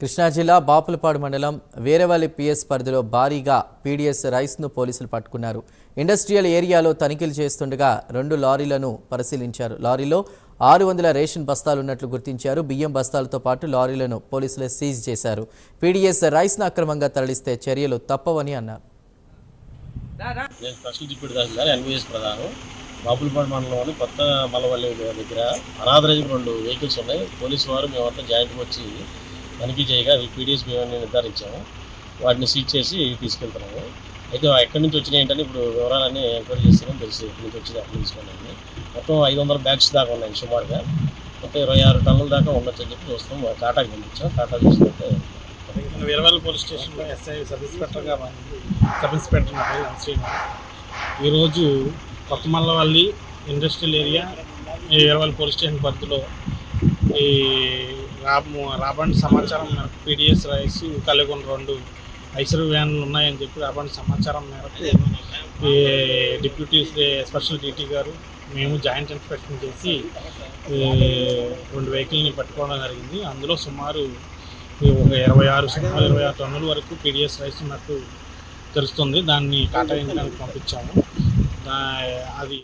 కృష్ణా జిల్లా బాపులపాడు మండలం వేరేవల్లి పిఎస్ పరిధిలో భారీగా పీడీఎస్ రైస్ను పోలీసులు పట్టుకున్నారు. ఇండస్ట్రియల్ ఏరియాలో తనిఖీలు చేస్తుండగా రెండు లారీలను పరిశీలించారు. లారీలో ఆరు వందల రేషన్ బస్తాలు ఉన్నట్లు గుర్తించారు. బియ్యం బస్తాలతో పాటు లారీలను పోలీసులు సీజ్ చేశారు. పీడీఎస్ రైస్ను అక్రమంగా తరలిస్తే చర్యలు తప్పవని అన్నారు. బాపులపాడు మండలంలోని కొత్త మలవల్లి దగ్గర అనాథరైజ్ రెండు వెహికల్స్ ఉన్నాయి. పోలీసు వారు మేమంతా జాయింట్గా వచ్చి తనిఖీ చేయగా అవి పీడిఎస్ మేమని నిర్ధారించాము. వాటిని సీజ్ చేసి తీసుకెళ్తున్నాము. అయితే ఎక్కడి నుంచి వచ్చినాయి ఏంటని ఇప్పుడు వివరాలన్నీ ఎంక్వైరీ చేస్తామని తెలిసి ఎక్కడి నుంచి వచ్చి అక్కడ తీసుకున్నాము మొత్తం ఐదు వందల బ్యాగ్స్ దాకా ఉన్నాయి సుమారుగా. మొత్తం ఇరవై ఆరు టన్నుల దాకా ఉండొచ్చు అని చెప్పి చూస్తాం టాటాకి పంపించాం. టాటా చూస్తుంటే నేను వీరవల్లి పోలీస్ స్టేషన్లో ఎస్ఐ సబ్ ఇన్స్పెక్టర్గా సబ్ ఇన్స్పెక్టర్ నా పేరు శ్రీనివాస్ ఈరోజు కొత్త మల్లవల్లి ఇండస్ట్రియల్ ఏరియా ఈ వీరవల్లి పోలీస్ స్టేషన్ పరిధిలో ఈ రాబో రాబండి సమాచారం మేరకు పీడిఎస్ రైస్ కలిగొన్న రెండు ఐసర్ వ్యాన్లు ఉన్నాయని చెప్పి రాబండి సమాచారం మేరకు డిప్యూటీ స్పెషల్ డీటీ గారు మేము జాయింట్ ఇన్స్పెక్షన్ చేసి రెండు వెహికల్ని పట్టుకోవడం జరిగింది. అందులో సుమారు ఈ ఒక ఇరవై ఆరు సుమారు ఇరవై ఆరు టన్నుల వరకు పీడిఎస్ రైస్ ఉన్నట్టు తెలుస్తుంది. దాన్ని కాటాయించడానికి పంపించాము. దా- అది